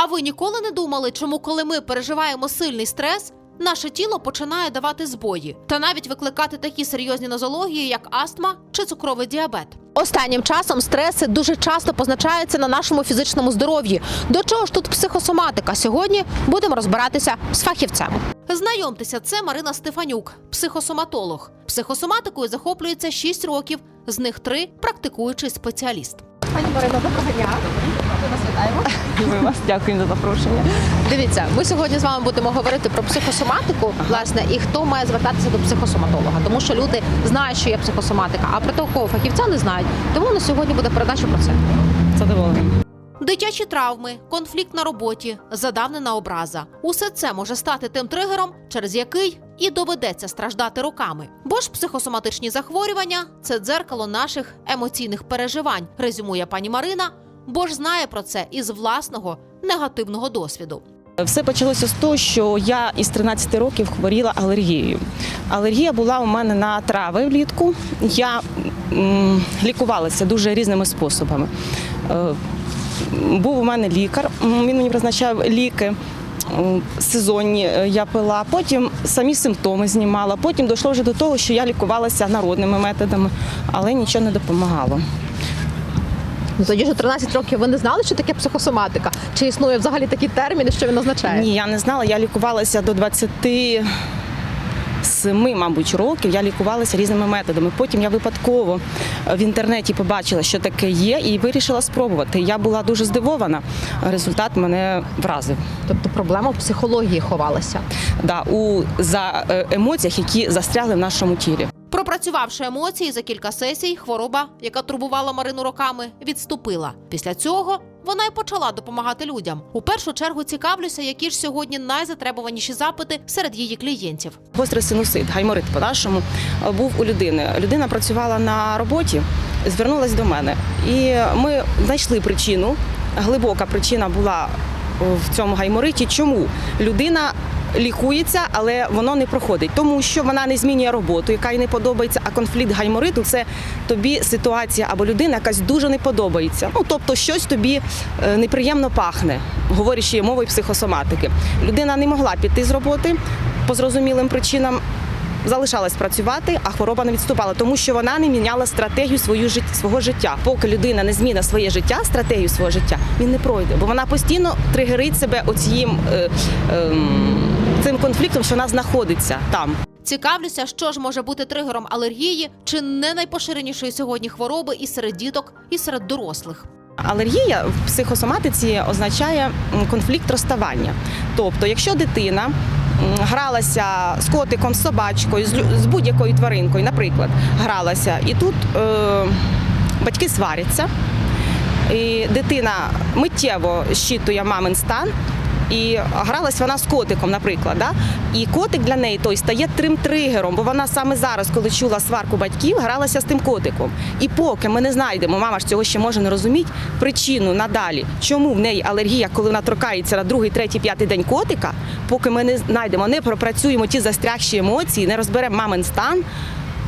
А ви ніколи не думали, чому, коли ми переживаємо сильний стрес, наше тіло починає давати збої та навіть викликати такі серйозні нозології, як астма чи цукровий діабет? Останнім часом стреси дуже часто позначаються на нашому фізичному здоров'ї. До чого ж тут психосоматика? Сьогодні будемо розбиратися з фахівцем. Знайомтеся, це Марина Стефанюк, психосоматолог. Психосоматикою захоплюється 6 років, з них 3 – практикуючий спеціаліст. Пані Марино, доброго дня. Ми вас вітаємо. Ми вас дякуємо за запрошення. Дивіться, ми сьогодні з вами будемо говорити про психосоматику, власне, і хто має звертатися до психосоматолога, тому що люди знають, що є психосоматика, а про такого фахівця не знають. Тому на сьогодні буде передача про це. Задоволені. Дитячі травми, конфлікт на роботі, задавнена образа усе це може стати тим тригером, через який і доведеться страждати роками. Бо ж психосоматичні захворювання це дзеркало наших емоційних переживань, резюмує пані Марина, бо ж знає про це із власного негативного досвіду. Все почалося з того, що я із 13 років хворіла алергією. Алергія була у мене на трави влітку. Я лікувалася дуже різними способами. Е, Був у мене лікар, він мені призначав ліки. Сезонні е, я пила, потім самі симптоми знімала. Потім дійшло вже до того, що я лікувалася народними методами, але нічого не допомагало. Ну тоді ж 13 років ви не знали, що таке психосоматика? Чи існує взагалі такий термін, і що він означає? Ні, я не знала. Я лікувалася до 27, мабуть, років. Я лікувалася різними методами. Потім я випадково в інтернеті побачила, що таке є, і вирішила спробувати. Я була дуже здивована. Результат мене вразив. Тобто проблема в психології ховалася. Да, у за е, емоціях, які застрягли в нашому тілі. Пропрацювавши емоції за кілька сесій, хвороба, яка турбувала Марину роками, відступила. Після цього вона й почала допомагати людям. У першу чергу цікавлюся, які ж сьогодні найзатребуваніші запити серед її клієнтів. Гострий синусит, гайморит по-нашому, е, був у людини. Людина працювала на роботі, звернулася до мене. І ми знайшли причину. Глибока причина була в цьому гаймориті. Чому людина лікується, але воно не проходить? Тому що вона не змінює роботу, яка їй не подобається. А конфлікт гаймориту це тобі ситуація або людина якась дуже не подобається. Ну тобто щось тобі е, неприємно пахне, говорячи мовою психосоматики. Людина не могла піти з роботи по зрозумілим причинам. Залишалась працювати, а хвороба не відступала, тому що вона не міняла стратегію свою жит- свого життя. Поки людина не зміна своє життя, стратегію свого життя, він не пройде, бо вона постійно тригерить себе оцієм е, ем, цим конфліктом, що вона знаходиться там. Цікавлюся, що ж може бути тригером алергії чи не найпоширенішої сьогодні хвороби і серед діток, і серед дорослих. Алергія в психосоматиці означає конфлікт розставання. Тобто, якщо дитина гралася з котиком, з собачкою, з, будь-якою тваринкою, наприклад, гралася, і тут е, батьки сваряться, і дитина миттєво щитує мамин стан. І гралась вона з котиком, наприклад, да? і котик для неї той стає трим тригером, бо вона саме зараз, коли чула сварку батьків, гралася з тим котиком. І поки ми не знайдемо, мама ж цього ще може не розуміти, причину надалі, чому в неї алергія, коли вона торкається на другий, третій, п'ятий день котика, поки ми не знайдемо, не пропрацюємо ті застрягші емоції, не розберемо мамин стан.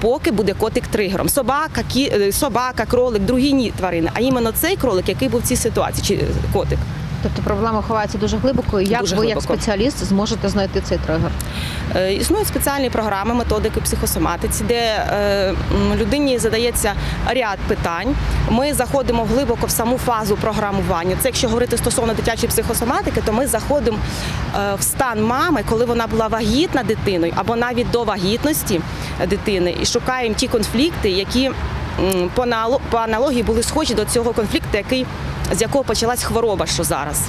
Поки буде котик тригером. Собака, кі... е, собака, кролик, другі ні тварини. А іменно цей кролик, який був в цій ситуації, чи котик. Тобто проблема ховається дуже глибоко. І як Дуже ви, як спеціаліст, зможете знайти цей тригер? Е, Існують спеціальні програми, методики психосоматиці, де е, людині задається ряд питань. Ми заходимо глибоко в саму фазу програмування. Це якщо говорити стосовно дитячої психосоматики, то ми заходимо е, в стан мами, коли вона була вагітна дитиною, або навіть до вагітності дитини, і шукаємо ті конфлікти, які по аналогії були схожі до цього конфлікту, який з якого почалась хвороба, що зараз.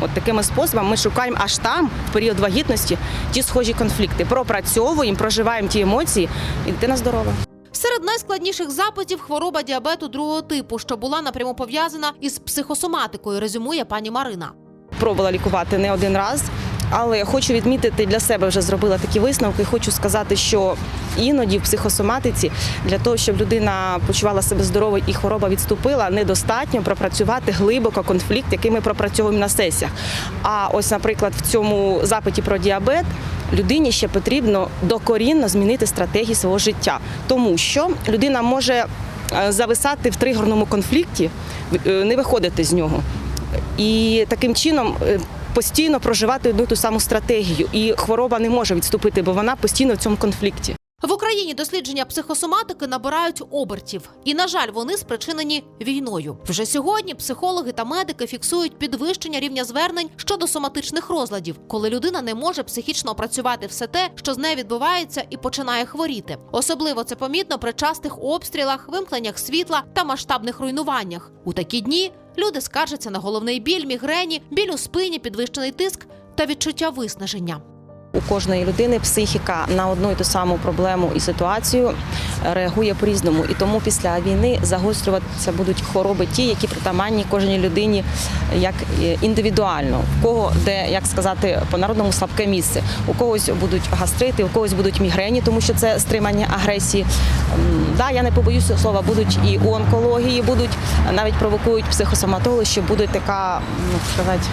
От такими способами ми шукаємо аж там, в період вагітності, ті схожі конфлікти. Пропрацьовуємо, проживаємо ті емоції, і дитина здорова. Серед найскладніших запитів хвороба діабету другого типу, що була напряму пов'язана із психосоматикою, резюмує пані Марина. Пробувала лікувати не один раз, але хочу відмітити для себе вже зробила такі висновки. Хочу сказати, що іноді в психосоматиці для того, щоб людина почувала себе здоровою і хвороба відступила, недостатньо пропрацювати глибоко конфлікт, який ми пропрацьовуємо на сесіях. А ось, наприклад, в цьому запиті про діабет. Людині ще потрібно докорінно змінити стратегію свого життя, тому що людина може е, зависати в тригерному конфлікті, е, не виходити з нього. і таким чином. Постійно проживати одну ту саму стратегію, і хвороба не може відступити, бо вона постійно в цьому конфлікті. В Україні дослідження психосоматики набирають обертів, і на жаль, вони спричинені війною. Вже сьогодні психологи та медики фіксують підвищення рівня звернень щодо соматичних розладів, коли людина не може психічно опрацювати все те, що з нею відбувається, і починає хворіти. Особливо це помітно при частих обстрілах, вимкненнях світла та масштабних руйнуваннях. У такі дні люди скаржаться на головний біль, мігрені, біль у спині, підвищений тиск та відчуття виснаження. У кожної людини психіка на одну і ту саму проблему і ситуацію реагує по-різному. І тому після війни загострюватися будуть хвороби ті, які притаманні кожній людині як е, індивідуально. В кого де, як сказати, по народному слабке місце. У когось будуть гастрити, у когось будуть мігрені, тому що це стримання агресії. Да, я не побоюся слова, будуть і у онкології, будуть навіть провокують психосоматологи, що буде така, ну сказати.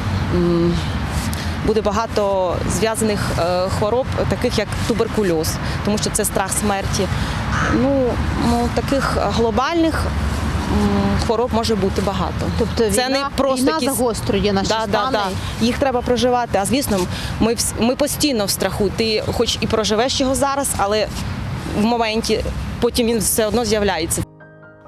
Буде багато зв'язаних е, хвороб, таких як туберкульоз, тому що це страх смерті. Ну, ну таких глобальних хвороб може бути багато. Тобто це війна, не просто війна якісь- загострює наші Да, да, стани. да. Їх треба проживати. А звісно, ми, ми постійно в страху. Ти хоч і проживеш його зараз, але в моменті потім він все одно з'являється.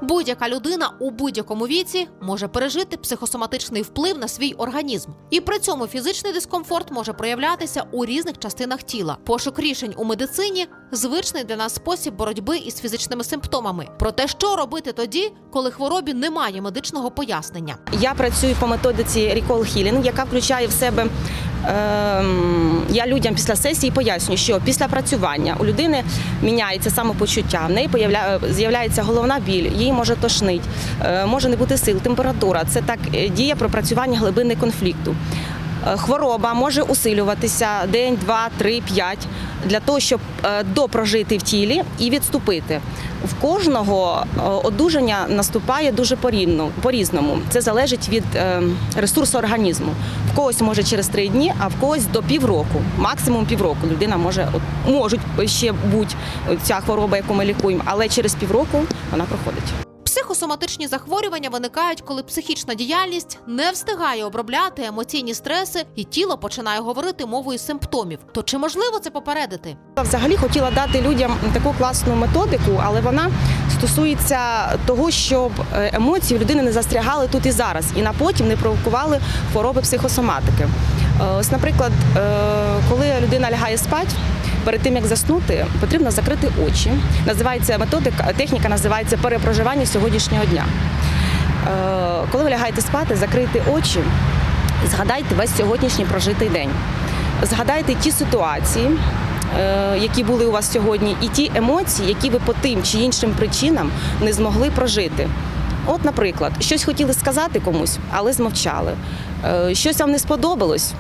Будь-яка людина у будь-якому віці може пережити психосоматичний вплив на свій організм, і при цьому фізичний дискомфорт може проявлятися у різних частинах тіла. Пошук рішень у медицині звичний для нас спосіб боротьби із фізичними симптомами. Проте, що робити тоді, коли хворобі немає медичного пояснення. Я працюю по методиці Recall Healing, яка включає в себе. Ем, Я людям після сесії пояснюю, що після працювання у людини міняється самопочуття, в неї з'являється головна біль, їй може тошнить, е, може не бути сил, температура. Це так е, діє пропрацювання глибини конфлікту. Е, Хвороба може усилюватися день, два, три, п'ять для того, щоб е, допрожити в тілі і відступити. В кожного е, одужання наступає дуже порівну- по-різному. Це залежить від ресурсу організму. В когось може через три дні, а в когось до півроку, максимум півроку. Людина може можуть ще бути ця хвороба, яку ми лікуємо, але через півроку вона проходить. Психосоматичні захворювання виникають, коли психічна діяльність не встигає обробляти емоційні стреси, і тіло починає говорити мовою симптомів. То чи можливо це попередити? Взагалі хотіла дати людям таку класну методику, але вона стосується того, щоб е, емоції людини не застрягали тут і зараз, і на потім не провокували хвороби психосоматики. Е, Ось, наприклад, е, коли людина лягає спати, перед тим як заснути, потрібно закрити очі. Називається методика, техніка називається перепроживання сьогоднішнього дня. Е, Коли ви лягаєте спати, закрийте очі згадайте весь сьогоднішній прожитий день. Згадайте ті ситуації, е, які були у вас сьогодні, і ті емоції, які ви по тим чи іншим причинам не змогли прожити. От, наприклад, щось хотіли сказати комусь, але змовчали. Е, Щось вам не сподобалось,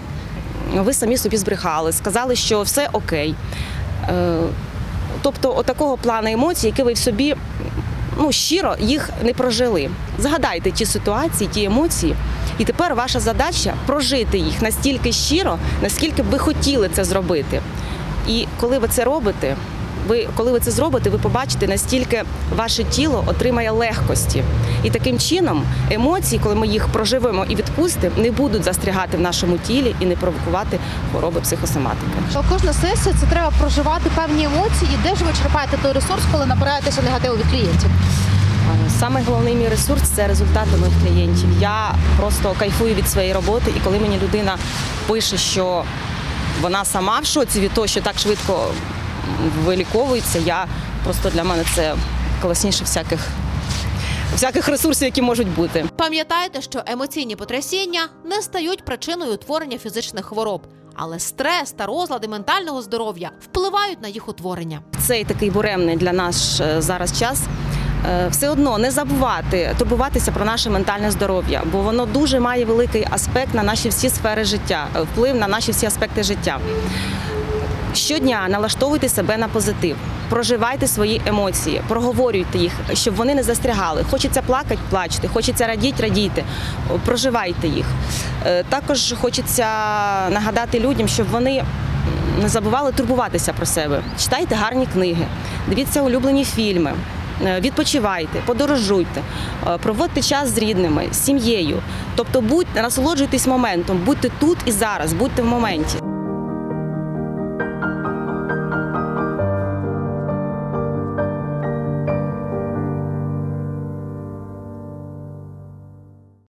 ви самі собі збрехали, сказали, що все окей. Е, Тобто, отакого плану емоцій, які ви в собі ну, щиро їх не прожили. Згадайте ті ситуації, ті емоції, і тепер ваша задача прожити їх настільки щиро, наскільки б ви хотіли це зробити. І коли ви це робите, ви, коли ви це зробите, ви побачите, настільки ваше тіло отримає легкості. І таким чином емоції, коли ми їх проживемо і відпустимо, не будуть застрягати в нашому тілі і не провокувати хвороби психосоматики. Кожна сесія це треба проживати певні емоції. Де ж ви черпаєте той ресурс, коли набираєтеся негативу від клієнтів? Саме головний мій ресурс це результати моїх клієнтів. Я просто кайфую від своєї роботи, і коли мені людина пише, що вона сама в шоці від того, що так швидко виліковується, я просто для мене це класніше всяких, всяких ресурсів, які можуть бути. Пам'ятайте, що емоційні потрясіння не стають причиною утворення фізичних хвороб, але стрес та розлади ментального здоров'я впливають на їх утворення. цей такий буремний для нас е, зараз час. е, Все одно не забувати турбуватися про наше ментальне здоров'я, бо воно дуже має великий аспект на наші всі сфери життя, е, вплив на наші всі аспекти життя. Щодня налаштовуйте себе на позитив, проживайте свої емоції, проговорюйте їх, щоб вони не застрягали. Хочеться плакати, плачте, хочеться радіти, радійте, проживайте їх. Е, Також хочеться нагадати людям, щоб вони не забували турбуватися про себе. Читайте гарні книги, дивіться улюблені фільми. е, відпочивайте, подорожуйте, е, проводьте час з рідними, з сім'єю. Тобто будьте, насолоджуйтесь моментом, будьте тут і зараз, будьте в моменті.